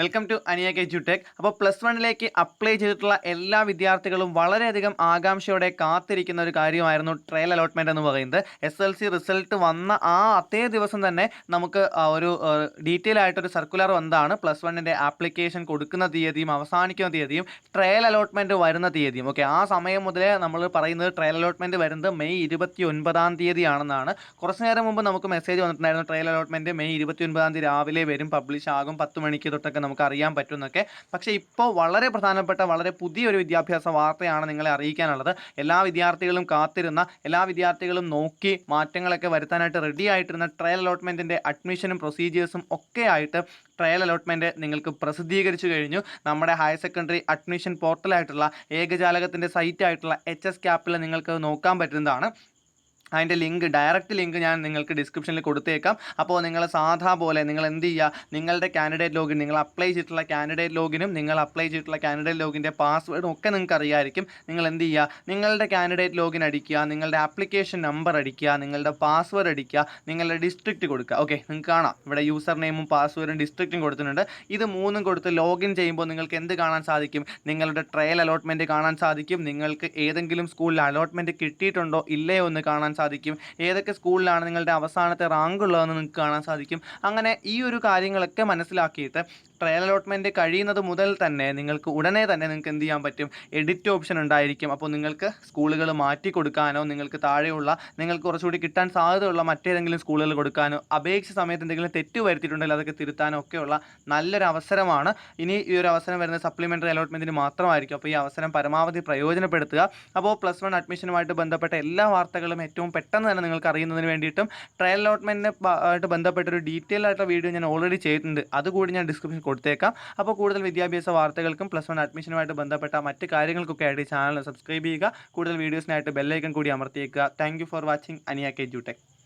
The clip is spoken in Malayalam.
വെൽക്കം ടു അനിയ കെ ജുടെക് അപ്പോൾ പ്ലസ് വണ്ണിലേക്ക് അപ്ലൈ ചെയ്തിട്ടുള്ള എല്ലാ വിദ്യാർത്ഥികളും വളരെയധികം ആകാംക്ഷയോടെ കാത്തിരിക്കുന്ന ഒരു കാര്യമായിരുന്നു ട്രയൽ അലോട്ട്മെന്റ് എന്ന് പറയുന്നത്. എസ് എൽ സി റിസൾട്ട് വന്ന ആ അതേ ദിവസം തന്നെ നമുക്ക് ഒരു ഡീറ്റെയിൽ ആയിട്ടൊരു സർക്കുലർ വന്നതാണ്. പ്ലസ് വണ്ണിന്റെ ആപ്ലിക്കേഷൻ കൊടുക്കുന്ന തീയതിയും അവസാനിക്കുന്ന തീയതിയും ട്രയൽ അലോട്ട്മെന്റ് വരുന്ന തീയതിയും. ഓക്കെ ആ സമയം മുതലേ നമ്മൾ പറയുന്നത് ട്രയൽ അലോട്ട്മെന്റ് വരുന്നത് മെയ് ഇരുപത്തി ഒൻപതാം തീയതിയാണെന്നാണ്. കുറച്ച് നേരം മുമ്പ് നമുക്ക് മെസ്സേജ് വന്നിട്ടുണ്ടായിരുന്നു ട്രയൽ അലോട്ട്മെന്റ് മെയ് ഇരുപത്തി ഒൻപതാം തീയതി രാവിലെ വരും പബ്ലിഷ് ആകും പത്ത് മണിക്ക് തൊട്ടൊക്കെ നമുക്ക് അറിയാൻ പറ്റുമെന്നൊക്കെ പക്ഷേ ഇപ്പോൾ വളരെ പ്രധാനപ്പെട്ട വളരെ പുതിയൊരു വിദ്യാഭ്യാസ വാർത്തയാണ് നിങ്ങളെ അറിയിക്കാനുള്ളത്. എല്ലാ വിദ്യാർത്ഥികളും കാത്തിരുന്ന എല്ലാ വിദ്യാർത്ഥികളും നോക്കി മാറ്റങ്ങളൊക്കെ വരുത്താനായിട്ട് റെഡി ആയിട്ടിരുന്ന ട്രയൽ അലോട്ട്മെന്റിന്റെ അഡ്മിഷനും പ്രൊസീജിയേഴ്സും ഒക്കെ ആയിട്ട് ട്രയൽ അലോട്ട്മെന്റ് നിങ്ങൾക്ക് പ്രസിദ്ധീകരിച്ചു കഴിഞ്ഞു. നമ്മുടെ ഹയർ സെക്കൻഡറി അഡ്മിഷൻ പോർട്ടലായിട്ടുള്ള ഏകജാലകത്തിന്റെ സൈറ്റായിട്ടുള്ള എച്ച് എസ് ക്യാപ്പിൽ നിങ്ങൾക്ക് നോക്കാൻ പറ്റുന്നതാണ്. അതിന്റെ ലിങ്ക് ഡയറക്റ്റ് ലിങ്ക് ഞാൻ നിങ്ങൾക്ക് ഡിസ്ക്രിപ്ഷനിൽ കൊടുത്തേക്കാം. അപ്പോൾ നിങ്ങൾ സാധാ പോലെ നിങ്ങൾ എന്ത് ചെയ്യുക നിങ്ങളുടെ കാൻഡിഡേറ്റ് ലോഗിൻ നിങ്ങൾ അപ്ലൈ ചെയ്തിട്ടുള്ള കാൻഡിഡേറ്റ് ലോഗിനും നിങ്ങൾ അപ്ലൈ ചെയ്തിട്ടുള്ള കാൻഡിഡേറ്റ് ലോഗിന്റെ പാസ്വേഡും ഒക്കെ നിങ്ങൾക്ക് അറിയായിരിക്കും. നിങ്ങൾ എന്ത് ചെയ്യുക നിങ്ങളുടെ കാൻഡിഡേറ്റ് ലോഗിൻ അടിക്കുക നിങ്ങളുടെ ആപ്ലിക്കേഷൻ നമ്പർ അടിക്കുക നിങ്ങളുടെ പാസ്വേഡ് അടിക്കുക നിങ്ങളുടെ ഡിസ്ട്രിക്റ്റ് കൊടുക്കുക. ഓക്കെ നിങ്ങൾക്ക് കാണാം. ഇവിടെ യൂസർ നെയിമും പാസ്വേഡും ഡിസ്ട്രിക്റ്റും കൊടുത്തിട്ടുണ്ട്. ഇത് മൂന്നും കൊടുത്ത് ലോഗിൻ ചെയ്യുമ്പോൾ നിങ്ങൾക്ക് എന്ത് കാണാൻ സാധിക്കും? നിങ്ങളുടെ ട്രയൽ അലോട്ട്മെന്റ് കാണാൻ സാധിക്കും. നിങ്ങൾക്ക് ഏതെങ്കിലും സ്കൂളിൽ അലോട്ട്മെന്റ് കിട്ടിയിട്ടുണ്ടോ ഇല്ലയോ എന്ന് കാണാൻ സാധിക്കും. ഏതൊക്കെ സ്കൂളിലാണ് നിങ്ങളുടെ അവസാനത്തെ റാങ്ക് ഉള്ളതെന്ന് നിങ്ങൾക്ക് കാണാൻ സാധിക്കും. അങ്ങനെ ഈ ഒരു കാര്യങ്ങളൊക്കെ മനസ്സിലാക്കിയിട്ട് ട്രയൽ അലോട്ട്മെന്റ് കഴിയുന്നത് മുതൽ തന്നെ നിങ്ങൾക്ക് ഉടനെ തന്നെ നിങ്ങൾക്ക് എന്ത് ചെയ്യാൻ പറ്റും? എഡിറ്റ് ഓപ്ഷൻ ഉണ്ടായിരിക്കും. അപ്പോൾ നിങ്ങൾക്ക് സ്കൂളുകൾ മാറ്റി കൊടുക്കാനോ നിങ്ങൾക്ക് താഴെയുള്ള നിങ്ങൾക്ക് കുറച്ചുകൂടി കിട്ടാൻ സാധ്യതയുള്ള മറ്റേതെങ്കിലും സ്കൂളുകൾ കൊടുക്കാനോ അപേക്ഷ സമയത്ത് എന്തെങ്കിലും തെറ്റ് വരുത്തിയിട്ടുണ്ടെങ്കിൽ അതൊക്കെ തിരുത്താനോ ഒക്കെയുള്ള നല്ലൊരു അവസരമാണ്. ഇനി ഈ ഒരു അവസരം വരുന്ന സപ്ലിമെന്ററി അലോട്ട്മെന്റിന് മാത്രമായിരിക്കും. അപ്പോൾ ഈ അവസരം പരമാവധി പ്രയോജനപ്പെടുത്തുക. അപ്പോൾ പ്ലസ് വൺ അഡ്മിഷനുമായിട്ട് ബന്ധപ്പെട്ട എല്ലാ വാർത്തകളും ഏറ്റവും പെട്ടെന്ന് തന്നെ നിങ്ങൾക്ക് അറിയുന്നതിന് വേണ്ടിയിട്ടും ട്രയൽ അലോട്ട്മെന്റിന് ആയിട്ട് ബന്ധപ്പെട്ട ഒരു ഡീറ്റെയിൽ ആയിട്ടുള്ള വീഡിയോ ഞാൻ ഓൾറെഡി ചെയ്തിട്ടുണ്ട്. അതുകൂടി ഞാൻ ഡിസ്ക്രിപ്ഷൻ കൊടുത്തേക്കാം. അപ്പോൾ കൂടുതൽ വിദ്യാഭ്യാസ വാർത്തകൾക്കും പ്ലസ് വൺ അഡ്മിഷനുമായിട്ട് ബന്ധപ്പെട്ട മറ്റ് കാര്യങ്ങൾക്കൊക്കെ ആയിട്ട് ചാനൽ സബ്സ്ക്രൈബ് ചെയ്യുക. കൂടുതൽ വീഡിയോസിനായിട്ട് ബെല്ലൈക്കൺ കൂടി അമർത്തിയേക്കുക. Thank for watching Aniya K ജുടെക്